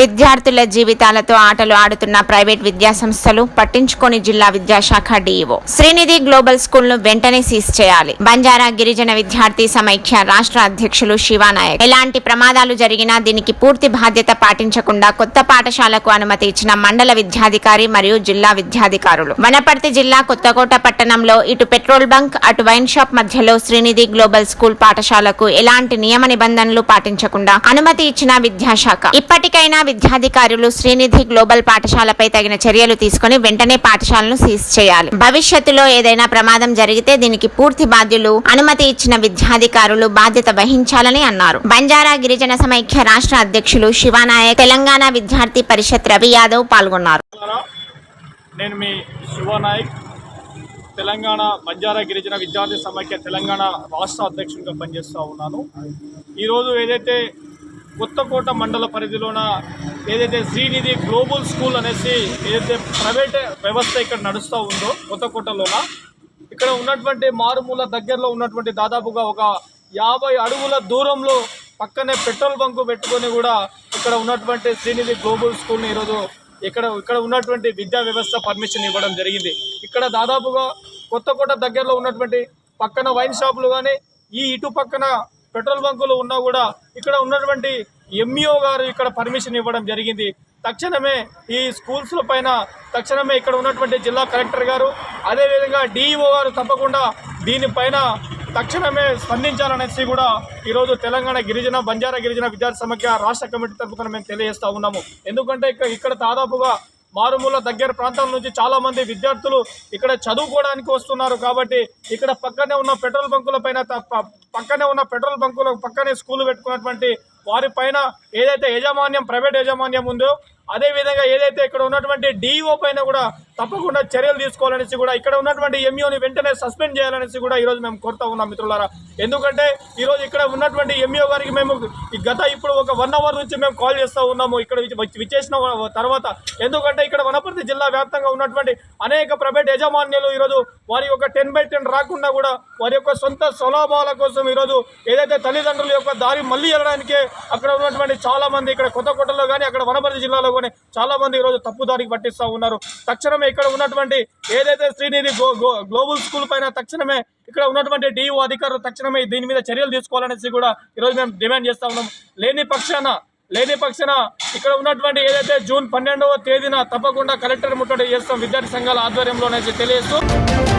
విద్యార్థుల జీవితాలతో ఆటలు ఆడుతున్న ప్రైవేట్ విద్యాసంస్థలు పట్టించుకొని జిల్లా విద్యాశాఖ డీఈఓ. శ్రీనిధి గ్లోబల్ స్కూల్ను వెంటనే సీజ్ చేయాలి. బంజారా గిరిజన విద్యార్థి సమైక్య రాష్ట్ర అధ్యక్షులు శివానాయక్. ఎలాంటి ప్రమాదాలు జరిగినా దీనికి పూర్తి బాధ్యత పాటించకుండా కొత్త పాఠశాలకు అనుమతి ఇచ్చిన మండల విద్యాధికారి మరియు జిల్లా విద్యాధికారులు. వనపర్తి జిల్లా కొత్తకోట పట్టణంలో ఇటు పెట్రోల్ బంక్ అటు వైన్ షాప్ మధ్యలో శ్రీనిధి గ్లోబల్ స్కూల్ పాఠశాలకు ఎలాంటి నియమ నిబంధనలు పాటించకుండా అనుమతి ఇచ్చిన విద్యాశాఖ. ఇప్పటికైనా విద్యాధికారులు శ్రీనిధి గ్లోబల్ పాఠశాలపై తగిన చర్యలు తీసుకుని వెంటనే పాఠశాలను సీజ్ చేయాలి. భవిష్యత్తులో ఏదైనా ప్రమాదం జరిగితే దీనికి పూర్తి బాధ్యులు అనుమతి ఇచ్చిన విద్యాధికారులు బాధ్యత వహించాలని అన్నారు. బంజారా గిరిజన సమైక్య రాష్ట్ర అధ్యక్షులు శివానాయక్ తెలంగాణ విద్యార్థి పరిషత్ రవి యాదవ్ పాల్గొన్నారు. నేను మీ శివనాయక్ తెలంగాణ బంజారా గిరిజన విద్యార్థి సమైక్య తెలంగాణ రాష్ట్ర అధ్యక్షుడిగా పనిచేస్తూ ఉన్నాను. ఈరోజు ఏదైతే కొత్తకోట మండల పరిధిలోన ఏదైతే శ్రీనిధి గ్లోబల్ స్కూల్ అనేసి ఏదైతే ప్రైవేట్ వ్యవస్థ ఇక్కడ నడుస్తూ ఉందో కొత్తకోటలోన ఇక్కడ ఉన్నటువంటి మారుమూల దగ్గరలో ఉన్నటువంటి దాదాపుగా ఒక యాభై అడుగుల దూరంలో పక్కనే పెట్రోల్ బంకు పెట్టుకొని కూడా ఇక్కడ ఉన్నటువంటి శ్రీనిధి గ్లోబల్ స్కూల్ని ఈరోజు ఇక్కడ ఇక్కడ ఉన్నటువంటి విద్యా వ్యవస్థ పర్మిషన్ ఇవ్వడం జరిగింది. ఇక్కడ దాదాపుగా కొత్తకోట దగ్గరలో ఉన్నటువంటి పక్కన వైన్ షాపులు కానీ ఈ ఇటు పక్కన పెట్రోల్ బంకులు ఉన్నా కూడా ఇక్కడ ఉన్నటువంటి ఎంఈఓ గారు ఇక్కడ పర్మిషన్ ఇవ్వడం జరిగింది. తక్షణమే ఈ స్కూల్స్ల పైన తక్షణమే ఇక్కడ ఉన్నటువంటి జిల్లా కలెక్టర్ గారు అదేవిధంగా డిఈఓ గారు తప్పకుండా దీనిపైన తక్షణమే స్పందించాలనేసి కూడా ఈరోజు తెలంగాణ గిరిజన బంజారా గిరిజన విద్యార్థి సమైక్య రాష్ట్ర కమిటీ తరఫున మేము తెలియజేస్తూ ఉన్నాము. ఎందుకంటే ఇక్కడ ఇక్కడ దాదాపుగా మారుమూల దగ్గర ప్రాంతాల నుంచి చాలామంది విద్యార్థులు ఇక్కడ చదువుకోవడానికి వస్తున్నారు కాబట్టి ఇక్కడ పక్కనే ఉన్న పెట్రోల్ బంకుల పైన త- పక్కనే ఉన్న పెట్రోల్ బంకులకు పక్కనే స్కూల్ పెట్టుకున్నటువంటి వారి పైన ఏదైతే యాజమాన్యం ప్రైవేట్ యాజమాన్యం ఉందో అదే విధంగా ఏదైతే ఇక్కడ ఉన్నటువంటి డిఓ పైన కూడా తప్పకుండా చర్యలు తీసుకోవాలనేసి కూడా ఇక్కడ ఉన్నటువంటి ఎంఈఓని వెంటనే సస్పెండ్ చేయాలనేసి కూడా ఈరోజు మేము కోరుతా ఉన్నాం మిత్రులారా. ఎందుకంటే ఈరోజు ఇక్కడ ఉన్నటువంటి ఎంఈఓ గారికి మేము ఈ గత ఇప్పుడు ఒక వన్ అవర్ నుంచి మేము కాల్ చేస్తూ ఉన్నాము. ఇక్కడ విచ్చేసిన తర్వాత ఎందుకంటే ఇక్కడ వనపర్తి జిల్లా వ్యాప్తంగా ఉన్నటువంటి అనేక ప్రైవేట్ యజమాన్యాలు ఈరోజు వారి యొక్క టెన్ బై టెన్ రాకుండా కూడా వారి యొక్క సొంత స్వలాభాల కోసం ఈరోజు ఏదైతే తల్లిదండ్రుల యొక్క దారి మళ్ళీ వెళ్ళడానికి అక్కడ ఉన్నటువంటి చాలా మంది ఇక్కడ కొత్తకోటలో కానీ అక్కడ వనపర్తి జిల్లాలో కానీ చాలా మంది ఈరోజు తప్పుదారికి పట్టిస్తూ ఉన్నారు. తక్షణమే ఇక్కడ ఉన్నటువంటి ఏదైతే శ్రీనిధి గ్లోబల్ స్కూల్ పైన తక్షణమే ఇక్కడ ఉన్నటువంటి డిఓ అధికారులు తక్షణమే దీని మీద చర్యలు తీసుకోవాలనేసి కూడా ఈరోజు మేము డిమాండ్ చేస్తా ఉన్నాం. లేని పక్షాన లేని పక్షాన ఇక్కడ ఉన్నటువంటి ఏదైతే జూన్ పన్నెండవ తేదీన తప్పకుండా కలెక్టర్ ముట్టడి చేస్తాం విద్యార్థి సంఘాల ఆధ్వర్యంలో అనేసి తెలియజేస్తూ